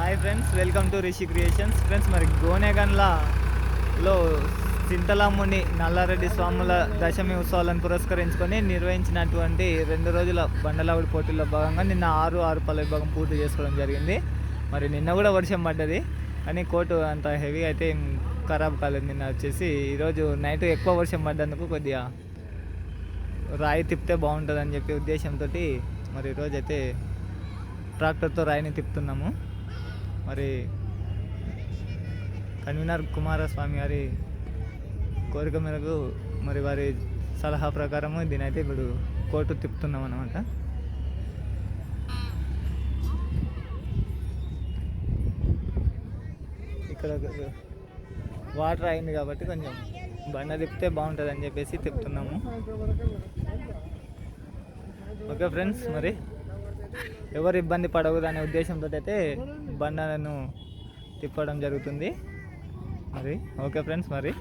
Hi friends welcome to Rishi creations friends మరి గోనేగన్లలో చింతలాముని నల్లారెడ్డి స్వాముల దశమి ఉత్సవాలను పురస్కరించుకొని నిర్వహించినటువంటి రెండు రోజుల బండలావుడి పోటీల్లో భాగంగా నిన్న ఆరు ఆరు పల్లె భాగం పూర్తి చేసుకోవడం జరిగింది. మరి నిన్న కూడా వర్షం పడ్డది. కానీ కోర్టు అంత హెవీ అయితే ఖరాబ్ కాలేదు. నిన్న వచ్చేసి ఈరోజు నైట్ ఎక్కువ వర్షం పడ్డందుకు కొద్దిగా రాయి తిప్పితే బాగుంటుందని చెప్పి ఉద్దేశంతో మరి ఈరోజు అయితే ట్రాక్టర్తో రాయిని తిప్పుతున్నాము. మరి కన్వీనర్ కుమారస్వామి గారి కోరిక మేరకు మరి వారి సలహా ప్రకారము దీనైతే ఇప్పుడు కోర్టు తిప్పుతున్నాం అనమాట ఇక్కడ వాటర్ అయింది కాబట్టి కొంచెం బండ తిప్పితే బాగుంటుంది అని చెప్పేసి తిప్పుతున్నాము. ఓకే ఫ్రెండ్స్ మరి ఎవరు ఇబ్బంది పడకూడదు అనే ఉద్దేశంతో అయితే బండలను తిప్పడం జరుగుతుంది. మరి ఓకే ఫ్రెండ్స్ మరి.